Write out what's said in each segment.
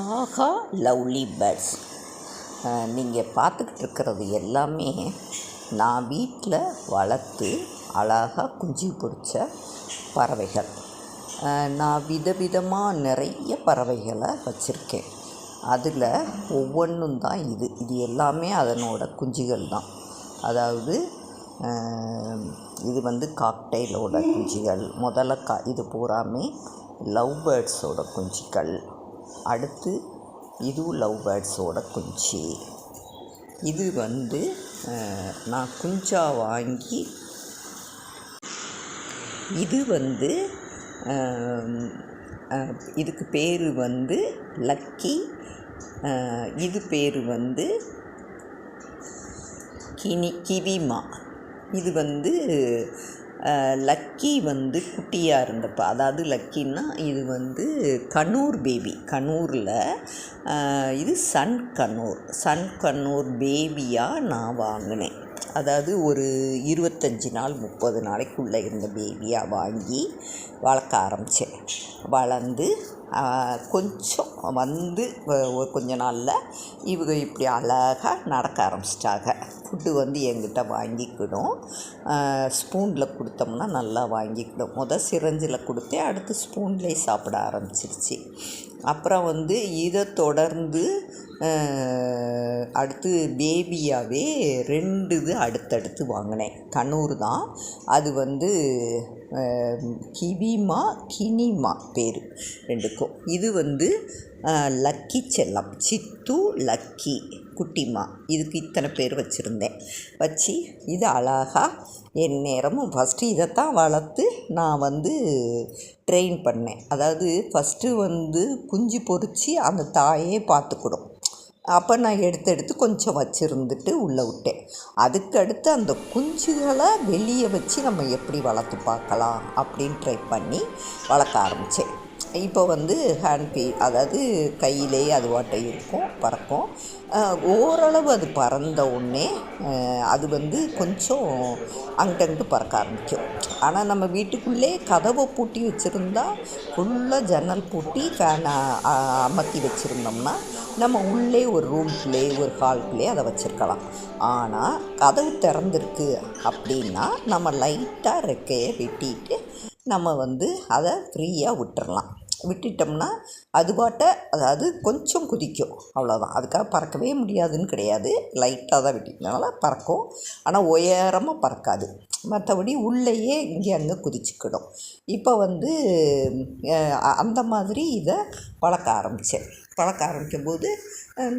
ஆஹா lovely birds. நீங்கள் பார்த்துக்கிட்டு இருக்கிறது எல்லாமே நான் வீட்டில் வளர்த்து அழகாக குஞ்சு பிடிச்ச பறவைகள். நான் விதவிதமாக நிறைய பறவைகளை வச்சுருக்கேன். அதில் ஒவ்வொன்றும் தான் இது. இது எல்லாமே அதனோட குஞ்சுகள் தான். அதாவது இது வந்து காக்டெயிலோட குஞ்சுகள். முதல்ல கா இது பூராமே லவ் பேர்ட்ஸோட குஞ்சுகள். அடுத்து இதுவும் லவ் பேர்ட்ஸோட குஞ்சு. இது வந்து நான் குஞ்சா வாங்கி இது வந்து இதுக்கு பேர் வந்து லக்கி இது பேர் வந்து கினி கிவிமா. இது வந்து லக்கி வந்து குட்டியாக இருந்தப்போ அதாவது லக்கின்னா இது வந்து கண்ணூர் பேபி கண்ணூரில் இது சன் கண்ணூர் சன் கண்ணூர் பேபியாக நான் வாங்கினேன். அதாவது ஒரு இருபத்தஞ்சி நாள் முப்பது நாளைக்குள்ளே இருந்த பேபியாக வாங்கி வளர்க்க ஆரம்பித்தேன் வளர்ந்து கொஞ்சம் வந்து ஒரு கொஞ்ச நாளில் இவங்க இப்படி அழகாக நடக்க ஆரம்பிச்சிட்டாங்க. ஃபுட்டு வந்து எங்கிட்ட வாங்கிக்கிடும் ஸ்பூனில் கொடுத்தோம்னா நல்லா வாங்கிக்கிடும் முதல் சிரஞ்சில் கொடுத்தேன் அடுத்து ஸ்பூன்லேயே சாப்பிட ஆரம்பிச்சிருச்சு. அப்புறம் வந்து இதை தொடர்ந்து அடுத்து பேபியாகவே ரெண்டு இது அடுத்தடுத்து வாங்கினேன். கண்ணூர் தான். அது வந்து கிவிமா கினிமா பேர் ரெண்டுக்கும். இது வந்து லக்கி செல்லம். சித்து லக்கி குட்டிமா. இதுக்கு இத்தனை பேர் வச்சுருந்தேன். வச்சு இது அழகாக என் நேரமும் ஃபஸ்ட்டு இதைத்தான் வளர்த்து நான் வந்து ட்ரெயின் பண்ணேன். அதாவது ஃபஸ்ட்டு வந்து குஞ்சு பொறிச்சு அந்த தாயே பார்த்துக்கிடும் அப்போ நான் எடுத்து எடுத்து கொஞ்சம் வச்சுருந்துட்டு உள்ளே விட்டேன். அதுக்கடுத்து அந்த குஞ்சுகளை வெளியே வச்சு நம்ம எப்படி வளர்த்து பார்க்கலாம் அப்படின்னு ட்ரை பண்ணி வளர்க்க ஆரம்பித்தேன் இப்போ வந்து ஹேண்ட் பீ அதாவது கையிலே அது வாட்டை இருக்கும் பறக்கும். ஓரளவு அது பறந்த உடனே அது வந்து கொஞ்சம் அங்கங்கே பறக்க ஆரம்பிக்கும். ஆனால் நம்ம வீட்டுக்குள்ளே கதவை பூட்டி வச்சுருந்தா ஃபுல்லாக ஜன்னல் பூட்டி ஃபேனை அமர்த்தி வச்சுருந்தோம்னா நம்ம உள்ளே ஒரு ரூம்குள்ளே ஒரு ஹால்குள்ளே அதை வச்சுருக்கலாம். ஆனால் கதவு திறந்துருக்கு அப்படின்னா நம்ம லைட்டாக ரெக்கையை வெட்டிட்டு நம்ம வந்து அதை ஃப்ரீயாக விட்டுறலாம். விட்டுட்டோம்னா அது பாட்ட அதாவது கொஞ்சம் குதிக்கும். அவ்வளோதான் அதுக்காக பறக்கவே முடியாதுன்னு கிடையாது. லைட்டாக தான் விட்டிங்கனால பறக்கும். ஆனால் உயரமாக பறக்காது. மற்றபடி உள்ளேயே இங்கே அங்கே குதிச்சுக்கிடும். இப்போ வந்து அந்த மாதிரி இதை வளர்க்க ஆரம்பித்தேன் வளர்க்க ஆரம்பிக்கும் போது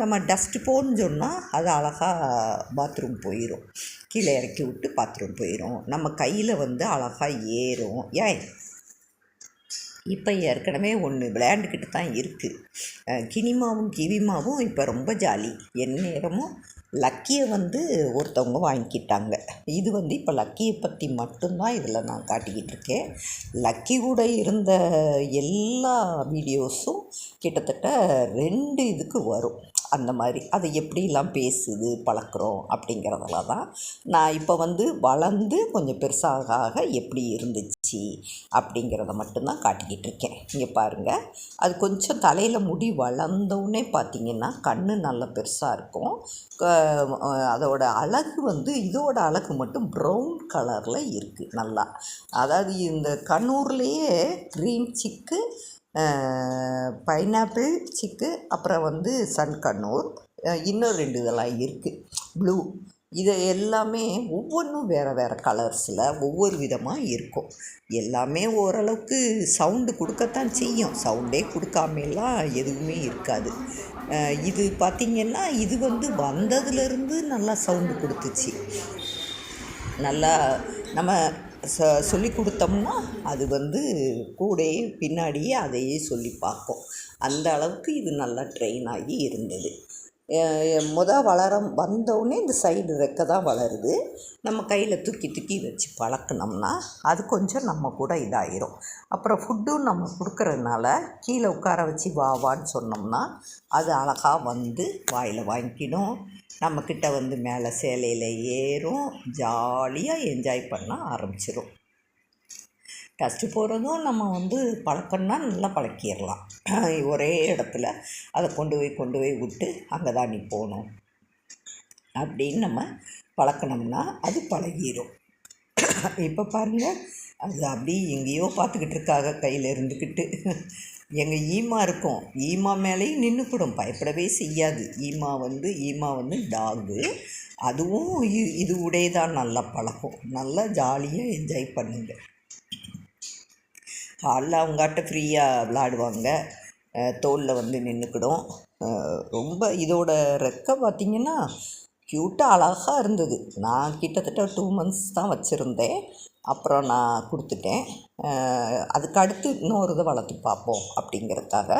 நம்ம டஸ்ட்டு போன்னு சொன்னால் அது அழகாக பாத்ரூம் போயிடும் கீழே இறக்கி விட்டு பாத்ரூம் போயிடும் நம்ம கையில் வந்து அழகாக ஏறும். ஏன் இப்போ ஏற்கனவே ஒன்று விளையாண்டுக்கிட்டு தான் இருக்குது கினிமாவும் கிவிமாவும் இப்போ ரொம்ப ஜாலி. எந்நேரமும் லக்கியை வந்து ஒருத்தவங்க வாங்கிக்கிட்டாங்க. இது வந்து இப்போ லக்கியை பற்றி மட்டும்தான் இதில் நான் காட்டிக்கிட்டு இருக்கேன். லக்கி கூட இருந்த எல்லா வீடியோஸும் கிட்டத்தட்ட ரெண்டு இதுக்கு வரும். அந்த மாதிரி அதை எப்படிலாம் பேசுது பழக்கிறோம் அப்படிங்கிறதுல தான் நான் இப்போ வந்து வளர்ந்து கொஞ்சம் பெருசாக ஆக எப்படி இருந்துச்சு அப்படிங்கிறத மட்டும்தான் காட்டிக்கிட்டு இருக்கேன். இங்கே பாருங்கள் அது கொஞ்சம் தலையில் முடி வளர்ந்தவுடனே பார்த்தீங்கன்னா கண் நல்லா பெருசாக இருக்கும். அதோட அழகு வந்து இதோட அழகு மட்டும் ப்ரௌன் கலரில் இருக்குது நல்லா. அதாவது இந்த கண்ணூர்லேயே க்ரீன் சிக்கு பைனாப்பிள் சிக்கு அப்புறம் வந்து சன் கண்ணூர் இன்னும் ரெண்டு இதெல்லாம் இருக்குது ப்ளூ இதை எல்லாமே ஒவ்வொன்றும் வேறு வேறு கலர்ஸில் ஒவ்வொரு விதமாக இருக்கும். எல்லாமே ஓரளவுக்கு சவுண்டு கொடுக்கத்தான் செய்யும். சவுண்டே கொடுக்காமலாம் எதுவுமே இருக்காது. இது பார்த்திங்கன்னா இது வந்து வந்ததுலேருந்து நல்லா சவுண்டு கொடுத்துச்சு. நல்லா நம்ம ச சொல்லி கொடுத்தோம்னா அது வந்து கூடயே பின்னாடியே அதையே சொல்லி பார்க்கும் அந்த அளவுக்கு இது நல்லா ட்ரெயின் ஆகி இருந்தது. மொதல் வளர வந்தவுடனே இந்த சைடு ரெக்கை தான் வளருது. நம்ம கையில் தூக்கி தூக்கி வச்சு பழக்கினோம்னா அது கொஞ்சம் நம்ம கூட இதாயிரும். அப்புறம் ஃபுட்டும் நம்ம கொடுக்குறதுனால கீழே உட்கார வச்சு வா வான்னு சொன்னோம்னா அது அழகாக வந்து வாயில் வாங்கிக்கிடும் நம்மக்கிட்ட வந்து மேலே சேலையில் ஏறும். ஜாலியாக என்ஜாய் பண்ண ஆரம்பிச்சிடும் டஸ்ட்டு போகிறதும் நம்ம வந்து பழக்கம்னா நல்லா பழக்கிடலாம். ஒரே இடத்துல அதை கொண்டு போய் கொண்டு போய் விட்டு அங்கே தான் நீ போகணும். அப்படின்னு நம்ம பழக்கணும்னா அது பழகிடும் இப்போ பாருங்கள் அது அப்படியே எங்கேயோ பார்த்துக்கிட்டு இருக்காங்க கையில் இருந்துக்கிட்டு. எங்கள் ஈமா இருக்கும். ஈமா மேலேயும் நின்றுக்கிடும். பயப்படவே செய்யாது. ஈமா வந்து ஈமா வந்து டாகு. அதுவும் இது உடையதான். நல்லா பழகும் நல்லா ஜாலியாக என்ஜாய் பண்ணுங்கள் ஹாலில் அவங்காட்ட ஃப்ரீயாக விளாடுவாங்க தோளில் வந்து நின்றுக்கிடும் ரொம்ப இதோட ரெக்கை பார்த்திங்கன்னா க்யூட்டாக அழகாக இருந்தது. நான் கிட்டத்தட்ட டூ மந்த்ஸ் தான் வச்சுருந்தேன். அப்புறம் நான் கொடுத்துட்டேன். அதுக்கு அடுத்து இன்னொரு இதை வளர்த்து பார்ப்போம் அப்படிங்கிறதுக்காக.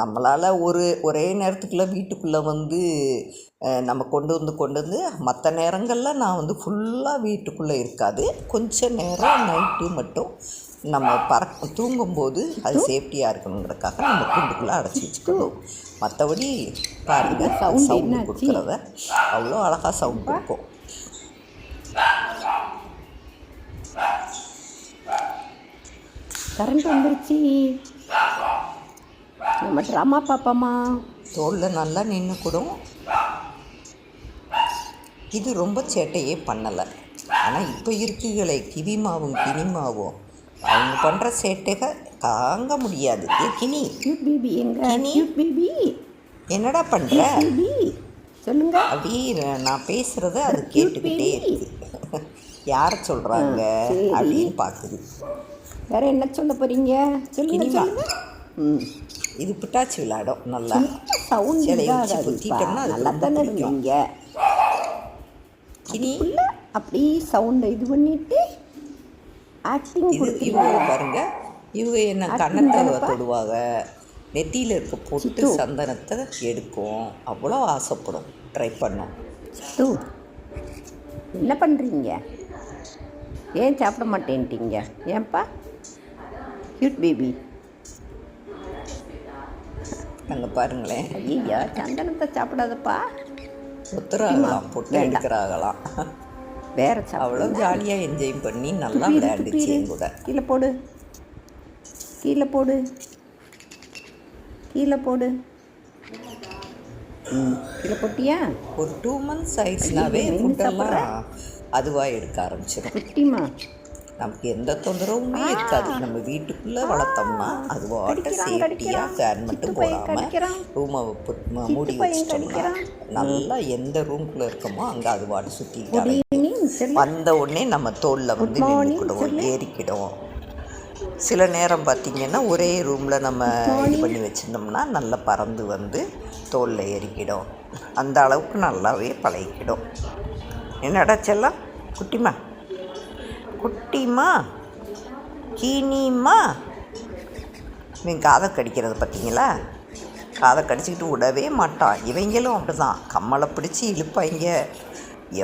நம்மளால் ஒரு ஒரே நேரத்துக்குள்ளே வீட்டுக்குள்ளே வந்து நம்ம கொண்டு வந்து கொண்டு வந்து மற்ற நேரங்களில் நான் வந்து ஃபுல்லாக வீட்டுக்குள்ளே இருக்காது. கொஞ்சம் நேரம் நைட்டு மட்டும் நம்ம பறக்க தூங்கும்போது அது சேஃப்டியாக இருக்கணுங்கிறதுக்காக நம்ம கூண்டுக்குள்ளே அடைச்சி வச்சுக்கணும். மற்றபடி பாருங்கள் சவுண்டு? கொடுக்குறத அவ்வளோ அழகாக சவுண்ட் கொடுக்கும். கரண்ட் வந்துருச்சு. நம்ம ட்ராமா பார்ப்போமா தோளில் நல்லா நின்றுக்கூடும் இது ரொம்ப சேட்டையே பண்ணலை. ஆனால் இப்போ இருக்குகளே கிவிமாவும் கினிமாவும் அவங்க பண்ணுற சேட்டைகள் தாங்க முடியாது. ஏ கினி. பேபி எங்க? கினி? பேபி என்னடா பண்ணுற பேபி சொல்லுங்க. அப்படியே நான் பேசுகிறத அது கேட்டுக்கிட்டே இருக்கு. யாரை சொல்கிறாங்க. அப்படின்னு பார்க்குது வேற என்ன சொல்ல போறீங்க? சொல்லுங்க ம். இது பிட்டாச்சி விளையாடும். நல்லா. சவுண்ட் குத்திட்டோம்னா நல்லா தானே. இருந்தீங்க கினி. உள்ள அப்படி சவுண்டை இது பண்ணிட்டு ஆக்டிங் இவங்க பாருங்க. இவங்க என்ன கன்னத்தை தொடுவாங்க. நெத்தியில் இருக்க பொட்டு. சந்தனத்தை எடுக்கும். அவ்வளோ ஆசைப்படும். ட்ரை பண்ணோம் சித்து. என்ன பண்ணுறீங்க ஏன் சாப்பிட மாட்டேன்ட்டீங்க? ஏன்பா? கியூட் பேபி அங்கே பாருங்களேன். ஐயா சந்தனத்தை சாப்பிடாதப்பா. ஒத்துறாகலாம் பொட்டு. எடுக்கிறாகலாம் வேற அவ்வளோ ஜாலியாக என்ஜாய் பண்ணி நல்லா விளையாண்டுச்சு என் கூட. கீழே போடு. கீழே போடு. கீழே போடு. கீழே போட்டியா? ஒரு டூ மந்த்ஸ் ஆயிடுச்சுனாவே ஃபுட்டெல்லாம் அதுவாக எடுக்க ஆரம்பிச்சிடும் குட்டிமா நமக்கு எந்த தொந்தரவுமே இருக்காது. நம்ம வீட்டுக்குள்ளே வளர்த்தோம்னா அது வாட்ட கடிக்கிறான், சேஃப்டியாக. ஃபேன் மட்டும் போடாமல். ரூமை மூடி வச்சிட்டோம்னா. நல்லா எந்த ரூம்குள்ளே இருக்கோமோ அங்கே அது வாட்டு குட் சுற்றிக்கிட்டாலே வந்த உடனே நம்ம தோலில் வந்து நின்றுக்கிடுவோம். ஏறிக்கிடும் சில நேரம் பார்த்திங்கன்னா ஒரே ரூமில் நம்ம இது பண்ணி வச்சுருந்தோம்னா நல்லா பறந்து வந்து தோலில் ஏறிக்கிடும். அந்த அளவுக்கு நல்லாவே பழகிக்கிடும். என்னடா செல்லம்? குட்டிமா குட்டிமா கீனிமா இவன் காதை கடிக்கிறது பார்த்தீங்களா காதை கடிச்சிக்கிட்டு விடவே மாட்டான். இவங்களும் அப்படிதான். கம்மலை பிடிச்சி இழுப்பாங்க.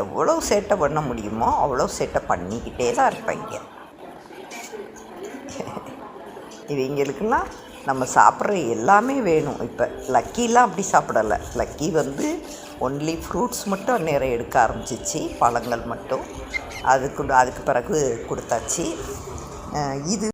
எவ்வளோ சேட்டை பண்ண முடியுமோ அவ்வளோ சேட்டை பண்ணிக்கிட்டே தான் இருப்பாங்க இவங்களுக்குலாம் நம்ம சாப்பிட்ற எல்லாமே வேணும். இப்போ லக்கிலாம் அப்படி சாப்பிடலை. லக்கி வந்து ஒன்லி ஃப்ரூட்ஸ் மட்டும் அந்நேரம் எடுக்க ஆரம்பிச்சிச்சு. பழங்கள் மட்டும். அதுக்கு அதுக்கு பிறகு கொடுத்தாச்சு. இது